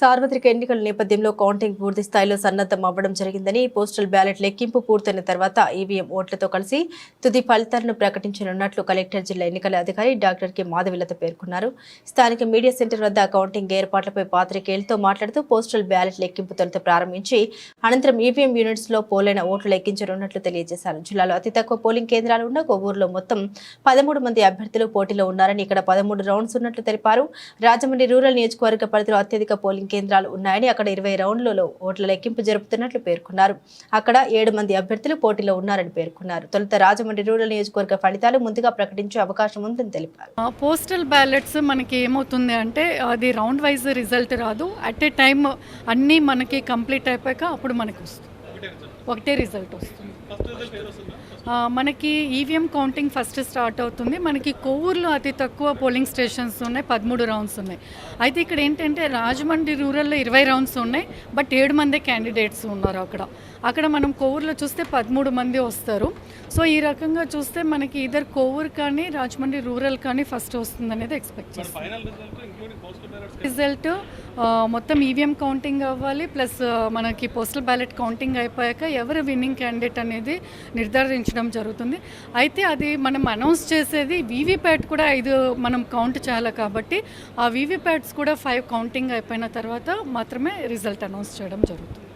సార్వత్రిక ఎన్నికల నేపథ్యంలో కౌంటింగ్ పూర్తి స్థాయిలో సన్నద్ధం అవ్వడం జరిగిందని పోస్టల్ బ్యాలెట్ లెక్కింపు పూర్తయిన తర్వాత ఈవీఎం ఓట్లతో కలిసి తుది ఫలితాలను ప్రకటించనున్నట్లు కలెక్టర్ జిల్లా ఎన్నికల అధికారి డాక్టర్ కె మాధవిలత పేర్కొన్నారు. స్థానిక మీడియా సెంటర్ వద్ద కౌంటింగ్ ఏర్పాట్లపై పాత్రికేయులతో మాట్లాడుతూ పోస్టల్ బ్యాలెట్ లెక్కింపు తొలుత ప్రారంభించి అనంతరం ఈవీఎం యూనిట్స్లో పోలైన ఓట్లు లెక్కించనున్నట్లు తెలియజేశారు. జిల్లాలో అతి తక్కువ పోలింగ్ కేంద్రాలు ఉన్న కొవ్వూరులో మొత్తం పదమూడు మంది అభ్యర్థులు పోటీలో ఉన్నారని ఇక్కడ పదమూడు రౌండ్స్ ఉన్నట్లు తెలిపారు. రాజమండ్రి రూరల్ నియోజకవర్గ పరిధిలో అత్యధిక పోలింగ్ కేంద్రాలు ఉన్నాయని అక్కడ ఇరవై రౌండ్లలో ఓట్ల లెక్కింపు జరుపుతున్నట్లు పేర్కొన్నారు. అక్కడ ఏడు మంది అభ్యర్థులు పోటీలో ఉన్నారని పేర్కొన్నారు. తొలుత రాజమండ్రి రూరల్ నియోజకవర్గ ఫలితాలు ముందుగా ప్రకటించే అవకాశం ఉందని తెలిపారు. పోస్టల్ బ్యాలెట్స్ మనకి ఏమవుతుంది అంటే అది రౌండ్ వైజ్ రిజల్ట్ రాదు. అట్ ఏ టైం అన్నీ మనకి కంప్లీట్ అయిపోయాక అప్పుడు మనకి వస్తుంది. ఒకటే రిజల్ట్ వస్తుంది. మనకి ఈవీఎం కౌంటింగ్ ఫస్ట్ స్టార్ట్ అవుతుంది. మనకి కొవ్వూరులో అతి తక్కువ పోలింగ్ స్టేషన్స్ ఉన్నాయి. పదమూడు రౌండ్స్ ఉన్నాయి. అయితే ఇక్కడ ఏంటంటే రాజమండ్రి రూరల్లో ఇరవై రౌండ్స్ ఉన్నాయి. బట్ ఏడు మంది క్యాండిడేట్స్ ఉన్నారు అక్కడ. అక్కడ మనం కొవ్వూరులో చూస్తే పదమూడు మంది వస్తారు. సో ఈ రకంగా చూస్తే మనకి ఇద్దరు కొవ్వూరు కానీ రాజమండ్రి రూరల్ కానీ ఫస్ట్ వస్తుంది అనేది ఎక్స్పెక్ట్ చేస్తాం. రిజల్ట్ మొత్తం ఈవీఎం కౌంటింగ్ అవ్వాలి. ప్లస్ మనకి పోస్టల్ బ్యాలెట్ కౌంటింగ్ అయిపోయాక ఎవరు విన్నింగ్ క్యాండిడేట్ అనేది నిర్ధారించడం జరుగుతుంది. అయితే అది మనం అనౌన్స్ చేసేది వీవీప్యాట్ కూడా ఐదు మనం కౌంట్ చేయాలి కాబట్టి ఆ వీవీప్యాట్స్ కూడా ఫైవ్ కౌంటింగ్ అయిపోయిన తర్వాత మాత్రమే రిజల్ట్ అనౌన్స్ చేయడం జరుగుతుంది.